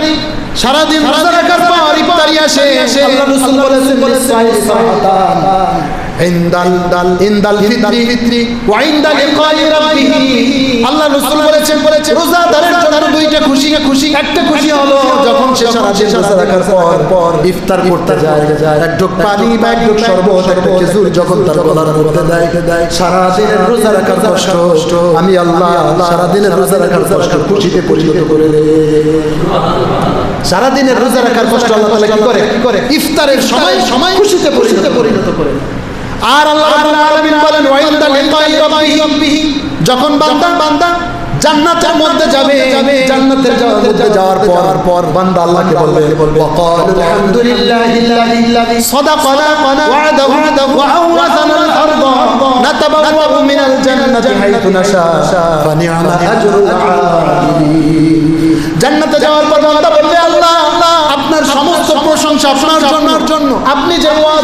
ইফতারি সারাদিন রোজা রাখার পর ইফতারি আসে। আল্লাহ রাসূল বলেছেন লিসাইল সাহাতান ইনদাল দাল ইনদাল ফিতরি ফিতরি। ওয়া ইনদাল লিকাই রাব্বিহি। আল্লাহ রাসূল বলেছেন বলেছেন রোজাদারের জন্য দুইটা খুশি খুশি একটা খুশি হলো যখন সে সারাদিন রোজা রাখার পর পর ইফতার করতে যায় এক ঢোক পানি বা এক ঢোক শরবত একটা খেজুর যখন তার গলার মধ্যে দেয় দেয় সারা রোজা রাখার কষ্ট আমি আল্লাহ সারা দিনের রোজা রাখার কষ্ট খুশিতে পরিণত করে দেয়। সারা দিনের রোজা রাখার কষ্ট আল্লাহ কি করে? কি করে? ইফতারের সময় সময় খুশিতে পরিণত পরিণত করে আর আল্লাহ রাব্বুল আলামিন বলেন ওয়াইন্দা লিকাই রাব্বিহি যখন বান্দা বান্দা জান্নাতের মধ্যে যাবে জান্নাতের যাওয়ার মধ্যে যাওয়ার পর পর বান্দা আল্লাহকে বলবে ওয়াকাল আলহামদুলিল্লাহিল্লাযী সাদাকানা ওয়া'দাহু ওয়া আওরাসানা আল-আরদ নাতাবাওয়াউ মিনাল জান্নাতি হাইথু নাশা ফানি'মা আজরুল আমিলিন জান্নাতে যাওয়ার পর বান্দা বলবে আল্লাহ আপনার সমস্ত প্রশংসা আপনার জন্য আপনি যে আমাদের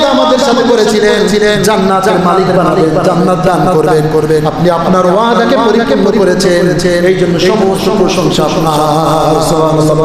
সাথে করেছিলেন ছিলেন জান্নাতের মালিক বানাবেন জান্নাত দান করবেন। করবেন। আপনি আপনার ওয়াদাকে পরিপূর্ণ করেছেন এই জন্য সমস্ত প্রশংসা আপনার। সুবহানাল্লাহ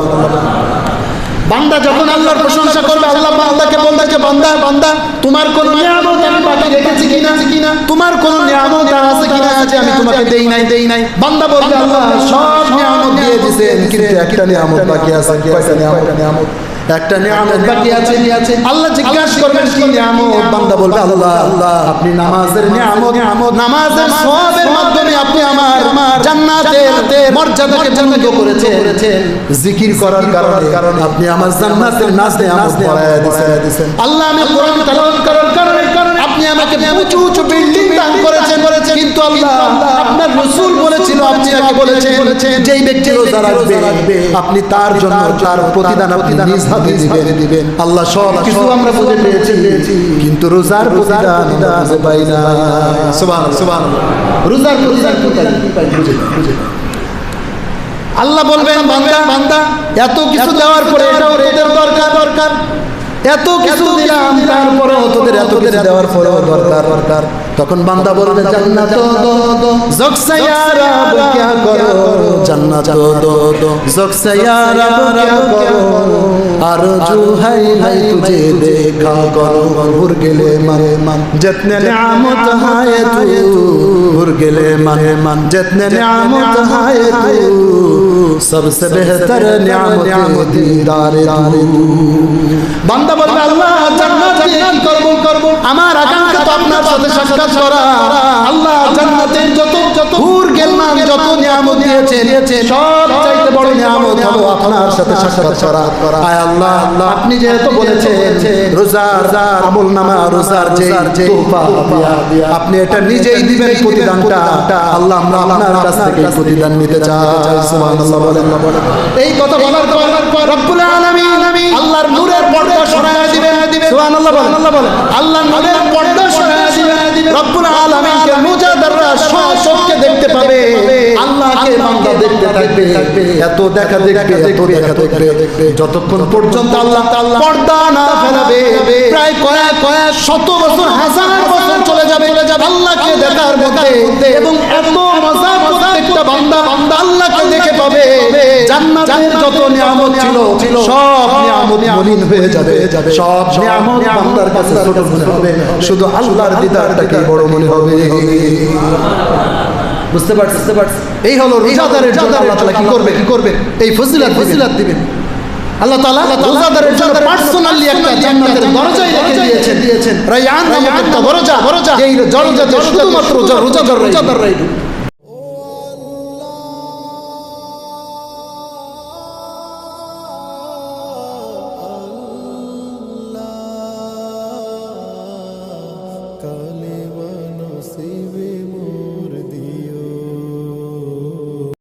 বান্দা যখন আল্লাহর প্রশংসা করবে আল্লাহ বান্দাকে বলবে যে বান্দা বান্দা তোমার কোন নিয়ামত আমি বাকি রেখেছি কিনা? কিনা? তোমার কোন নিয়ামত আছে কিনা? যে আমি তোমাকে দেই নাই দেই নাই। বান্দা বলবে আল্লাহ সব নিয়ামত দিয়ে দিয়েছেন কিন্তু একটা নিয়ামত বাকি আছে কয়টা নিয়ামত? নিয়ামত? একটা নিয়ামত বাকি আছে। আছে। আল্লাহ জিজ্ঞাসা করবেন কি নিয়ামত? বান্দা বলবে আল্লাহ আল্লাহ আপনি নামাজের নিয়ামত নিয়ামত নামাজের সওয়াবের মাধ্যমে আপনি আমার আমার জান্নাতের মর্যাদাকে করেছেন। জিকির করার কারণে আপনি আমার জান্নাতের নাজ নিয়ামত বাড়ায়া দিয়েছেন। আল্লাহ আমি কোরআন তেলাওয়াত করার কারণে আপনি আমাকে উঁচু উঁচু বিল্ডিং দান করেছেন। কিন্তু আল্লাহ আপনার রাসূল বলেছিল আপনি আগে বলেছেন। যেই ব্যক্তি রোজা রাখবে আপনি তার জন্য তার প্রতিদান আপনি নিজ হাতে দিবেন। দিবেন। আল্লাহ সব কিছু আমরা বুঝে পেয়েছি। কিন্তু রোজার প্রতিদান বুঝে পাই না। রোজার প্রতিদান বুঝে বুঝে আল্লাহ বলবেন বান্দা বান্দা এত কিছু দেওয়ার পরে এটাও দরকার। দরকার। এত কিছু দিলাম তারপরেও তোদের এত কিছু দেওয়ার পরেও দরকার। দরকার। তখন বান্দা বলবে জান্নাত দো দো জকসা ইয়া রব क्या करो জান্নাত দো দো দো জকসা ইয়া রব क्या करो আরজু है है तुझे देखा करो भूर गेले मन मन जितने नियामत है तू भूर गेले मन मन जितने नियामत है तू सबसे बेहतर नियामत दीदार तू বান্দা বলবে আল্লাহ জান্নাত দিয়ে কি করব? করব? আমার আকাঙ্ক্ষা তো আপনার সাথে সাক্ষাৎ করা। আল্লাহ জান্নাতের যত যত হুর গেলমান যত নিয়ামত দিয়েছে সব চাইতে বড় নিয়ামত হলো আপনার সাথে সাক্ষাৎ করা। আয় আল্লাহ আল্লাহ আপনি যেহেতু বলেছেন রোজার আমল নামা রোজার যে আপনি এটা নিজেই দিবেন প্রতিদানটা। আল্লাহ আমরা আপনার কাছ থেকে প্রতিদান নিতে চাই। সুবহানাল্লাহ বলেন। এই কথা বলার পর রব্বুল আলামিন আল্লাহর নূরের পর্দা সরায়া দিবেন। সুবহানাল্লাহ বলেন। আল্লাহর নূরের পর্দা সরায়া দিবেন। রব্বুল আলামিনকে মুজাদাররা সচক্ষে দেখতে পাবে। আল্লাহকে বান্দা দেখতে থাকবে। এত দেখা দেখবে এত দেখা দেখবে। যতক্ষণ পর্যন্ত আল্লাহ আল্লাহ পর্দা না ফেলাবে প্রায় কয়েক কয়েক শত বছর হাজার বছর চলে যাবে আল্লাহকে দেখার মধ্যে। এবং এত মজা প্রত্যেকটা বান্দা বান্দা আল্লাহকে দেখে পাবে। জান্নাতের যত নিয়ামত ছিল সব নিয়ামত মলিন হয়ে যাবে। সব নিয়ামত বান্দার কাছে ছোট মনে হবে শুধু আল্লাহর দিদারটাকে বড় মনে হবে। বুঝতে পারছি বুঝতে পারছি। এই হলো রোজাদারের জন্য আল্লাহ তাআলা কি করবে? কি করবে? এই ফজিলত ফজিলত দিবেন। আল্লাহ তাআলা রোজাদারের জন্য পার্সোনালি একটা জান্নাতের দরজা রেখে দিয়েছেন। দিয়েছেন। রায়ান নামক একটা দরজা দরজা। এই দরজাতে শুধুমাত্র রোজাদার রোজাদাররাই ঢুকবে